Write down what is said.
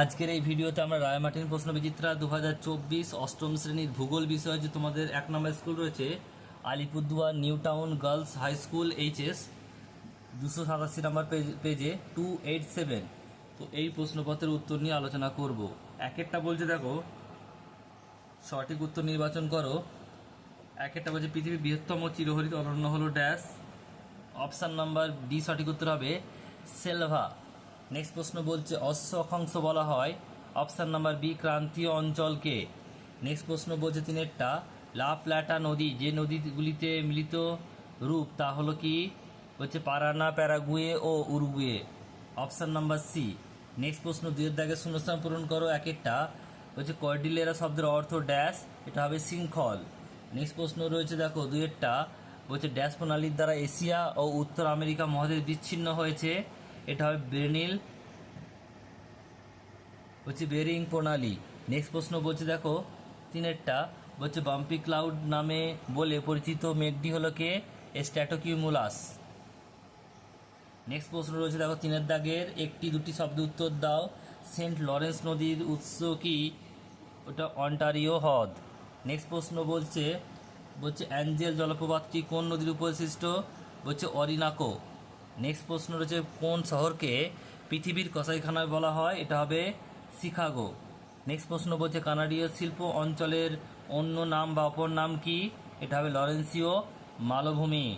আজকের এই ভিডিওতে আমরা রায়মার্টিন প্রশ্ন বিচিত্রা দু হাজার চব্বিশ অষ্টম শ্রেণির ভূগোল বিষয়ে যে তোমাদের এক নম্বর স্কুল রয়েছে, Alipurduar new town girls high school, HS, দুশো সাতাশি নম্বর পেজে টু এইট সেভেন তো এই প্রশ্নপত্রের উত্তর নিয়ে আলোচনা করব। এক একটা বলছে, দেখো, সঠিক উত্তর নির্বাচন করো। এক একটা বলছে, পৃথিবীর বৃহত্তম চিরহরিত অরণ্য হলো ড্যাশ। অপশান নাম্বার ডি সঠিক উত্তর হবে, সেলভা। নেক্সট প্রশ্ন বলছে অশ্ব অক্ষাংশ বলা হয়। অপশান নাম্বার বি, ক্রান্তীয় অঞ্চলকে। নেক্সট প্রশ্ন বলছে তিনেরটা লা প্লাটা নদী, যে নদীগুলিতে মিলিত রূপ, তা হলো কি? হচ্ছে পারানা, প্যারাগুয়ে ও Uruguay. Option number C, next প্রশ্ন দুয়ের দাগে শূন্যস্থান পূরণ করো এক একটা হচ্ছে কর্ডিলেরা শব্দের অর্থ ড্যাশ, এটা হবে শৃঙ্খল। নেক্সট প্রশ্ন রয়েছে, দেখো দুয়েরটা বলছে ড্যাশ প্রণালীর দ্বারা এশিয়া ও উত্তর আমেরিকা মহাদেশ বিচ্ছিন্ন হয়েছে। এটা হবে বেনিল হচ্ছে বেরিং প্রণালী। নেক্সট প্রশ্ন বলছে, দেখো, তিনেরটা। বলছে বাম্পি ক্লাউড নামে বলে পরিচিত মেঘটি হলো কে? স্ট্যাটোকিউমুলাস নেক্সট প্রশ্ন রয়েছে, দেখো, তিনের দাগের একটি দুটি শব্দ উত্তর দাও। সেন্ট লরেন্স নদীর উৎস কি? ওটা অন্টারিও হ্রদ। নেক্সট প্রশ্ন বলছে বলছে, অ্যাঞ্জেল জলপ্রপাতটি কোন নদীর উপর সৃষ্ট বলছে, অরিনাকো। নেক্সট প্রশ্ন রয়েছে, কোন শহরকে পৃথিবীর কসাইখানা বলা হয়? এটা হবে শিকাগো। নেক্সট প্রশ্ন বলছে, কানাডীয় শিল্প অঞ্চলের অন্য নাম বা অপর নাম কি? এটা হবে লরেন্সিও মালভূমি।